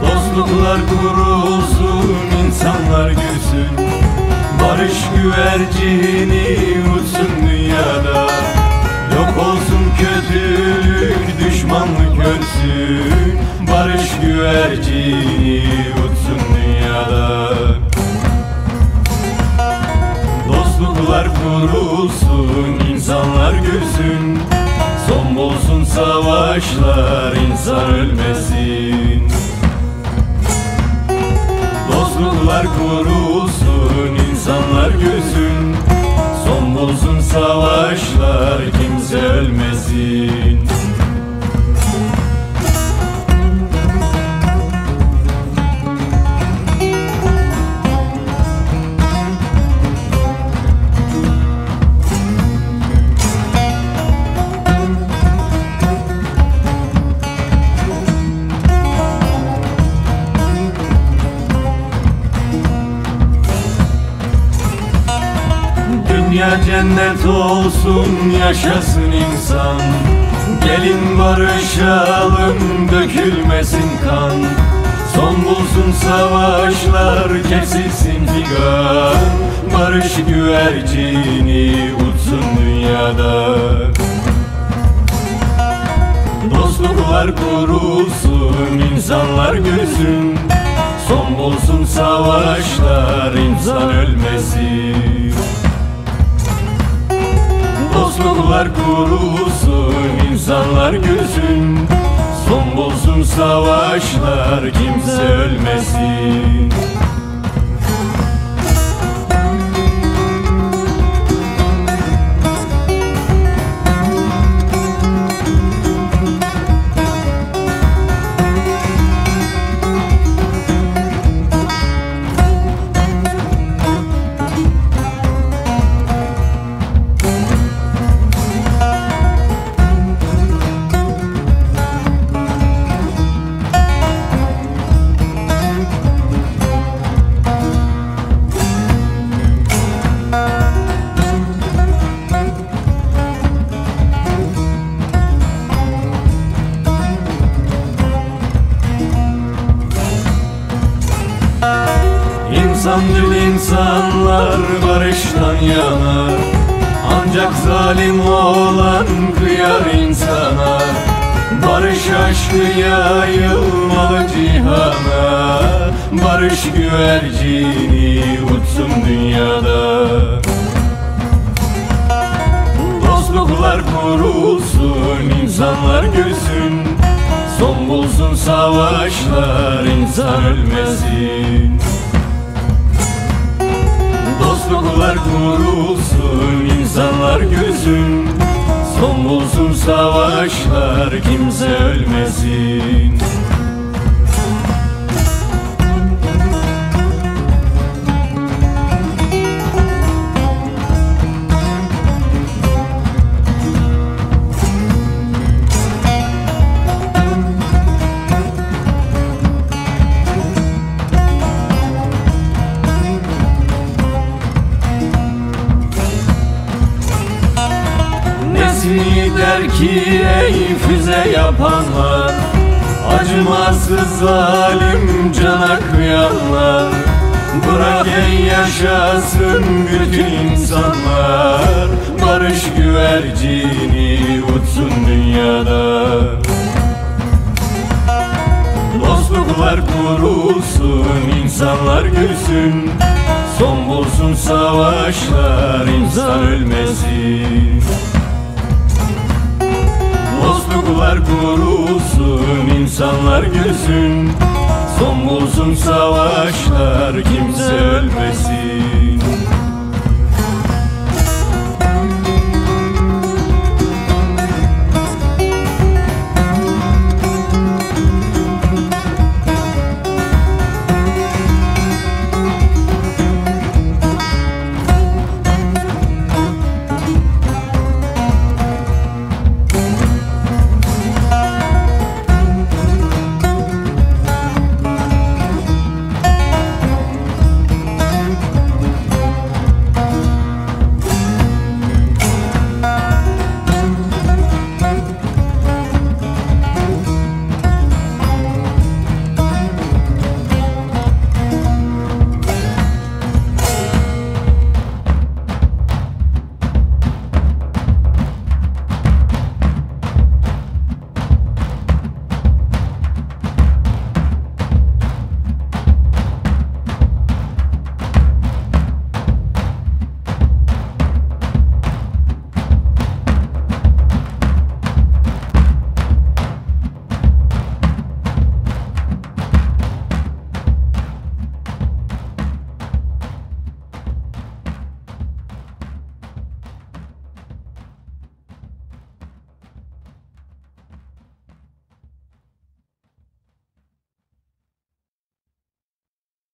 Dostluklar kurulsun, insanlar gülsün. Barış güvercini uçsun dünyada. Yok olsun kötülük, düşmanlık ölsün Barış güvercini uçsun dünyada. Dostluklar kurulsun, insanlar gülsün. Son bulsun savaşlar, insan ölmesin. Dostluklar kurulsun, Dünya cennet olsun yaşasın insan. Gelin barışalım dökülmesin kan. Son bulsun savaşlar kesilsin figan. Barış güvercini uçsun dünyada. Dostluklar kurulsun insanlar gülsün. Son bulsun savaşlar insan ölmesin Dostluklar kurulsun, insanlar gülsün. Son bulsun savaşlar, kimse ölmesin İnsancıl insanlar barıştan yanar Ancak zalim olan kıyar insana. Barış aşkı yayılmalı cihana Barış güvercini uçsun dünyada. Dostluklar kurulsun, insanlar gülsün Son bulsun savaşlar, insan ölmesin Kurulsun, insanlar gülsün. Son bulsun savaşlar, kimse ölmesin der ki ey füze yapanlar Acımasız zalim cana kıyanlar Bırak ey yaşasın bütün insanlar Barış güvercini uçsun dünyada. Dostluklar kurulsun, insanlar gülsün Son bulsun savaşlar, insan ölmesin Dostluklar kurulsun, insanlar gülsün